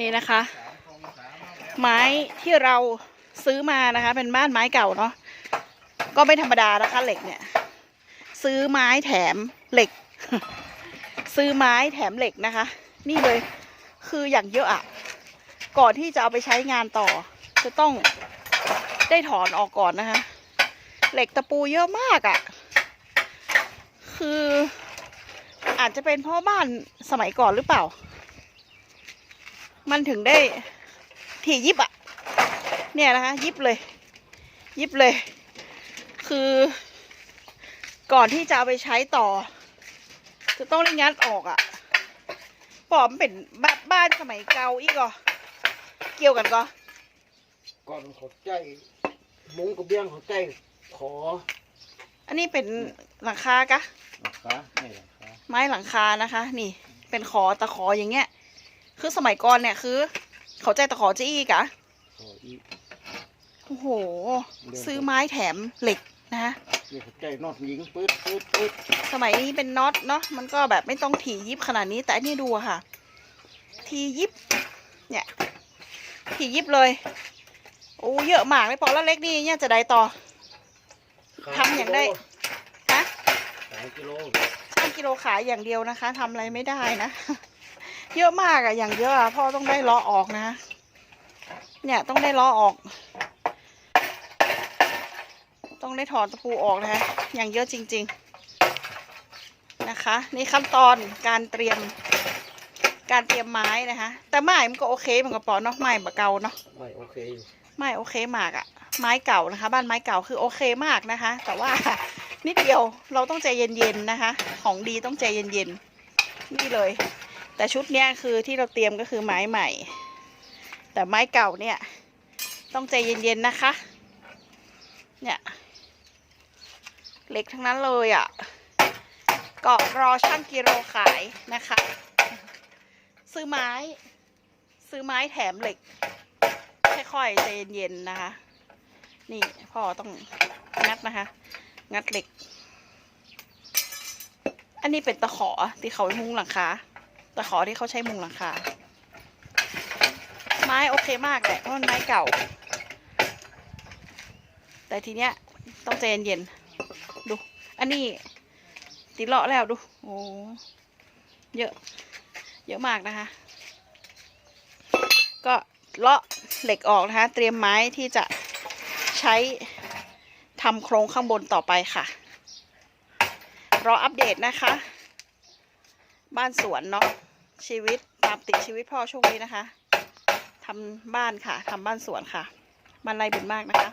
นี่นะคะ ไม้ที่เราซื้อมานะคะ เป็นบ้านไม้เก่าเนาะก็ไม่ธรรมดานะคะเหล็กเนี่ย ซื้อไม้แถมเหล็ก ซื้อไม้แถมเหล็กนะคะ นี่เลยคืออย่างเยอะอะก่อนที่จะเอาไปใช้งานต่อ จะต้องได้ถอนออกก่อนนะคะ เหล็กตะปูเยอะมากอะคืออาจจะเป็นเพราะบ้านสมัยก่อนหรือเปล่า มันถึงได้ถี่ยิบอะเนี่ยนะคะ ยิบเลย ยิบเลย คือก่อนที่จะเอาไปใช้ต่อ จะต้องได้งัดออกอะปอมนเป็นบ้านบ้านสมัยเก่าอีกเหรอเกี่ยวกันก็ก่อนเขาใจมุ้งกระเบี้ยงเขาใจขอ อันนี้เป็นหลังคากะหลังคาไม่หลังคาไม้หลังคานะคะ นี่เป็นขอตะขออย่างเงี้ย คือสมัยก่อนเนี่ยคือ เขาใจตะขอจะอีกอะขออีกโอ้โห ซื้อไม้แถมเหล็กนะคะเรียกเขาใจนอดยิงปื๊ดปื๊ดปื๊ดสมัยนี้เป็นน็อตเนาะมันก็แบบไม่ต้องถี่ยิบขนาดนี้ แต่อันนี่ดูอะค่ะ ทียิบ เนี่ยถี่ยิบเลยโอ้เยอะมากเลยพอแล้วเล็กนี่เนี่ยจะได้ต่อทำอย่างได้ฮะสามกิโล ช่างกิโลขายอย่างเดียวนะคะทำอะไรไม่ได้นะ เยอะมากอะอย่างเยอะอะพ่อต้องได้ล้อออกนะ เนี่ยต้องได้ล้อออก ต้องได้ถอนตะปูออกนะคะ อย่างเยอะจริง ๆนะคะ นี่ขั้นตอนการเตรียมการเตรียมไม้นะคะ แต่ไม้มันก็โอเคเหมือนกับปอเนาะไม้บะเก่าเนาะไม่โอเคอยู่ไม่โอเคมากอะไม้เก่านะคะ บ้านไม้เก่าคือโอเคมากนะคะ แต่ว่า นิดเดียวเราต้องใจเย็นๆนะคะ ของดีต้องใจเย็นๆนี่เลย แต่ชุดเนี้ยคือที่เราเตรียมก็คือไม้ใหม่ แต่ไม้เก่าเนี่ย ต้องใจเย็นๆนะคะ เนี่ยเหล็กทั้งนั้นเลยอะ่ะก็รอช่างกิโลขายนะคะ ซื้อไม้ ซื้อไม้แถมเหล็กค่อยๆใจเย็นๆนะคะ นี่พ่อต้องงัดนะคะ งัดเหล็ก อันนี้เป็นตะขอที่เขามุงหลังคา ตะขอที่เขาใช้มุงหลังคา ไม้โอเคมากแหละเพราะมันไม้เก่า แต่ทีเนี้ยต้องใจเย็นๆ ดู อันนี้ติเลาะแล้วดู โอ้เยอะ เยอะมากนะคะ ก็เลาะเหล็กออกนะคะ เตรียมไม้ที่จะใช้ ทำโครงข้างบนต่อไปค่ะ รออัปเดตนะคะ บ้านสวนเนาะชีวิตตามติดชีวิตพ่อช่วงนี้นะคะทำบ้านค่ะทำบ้านสวนค่ะ มันไรบุญมากนะคะ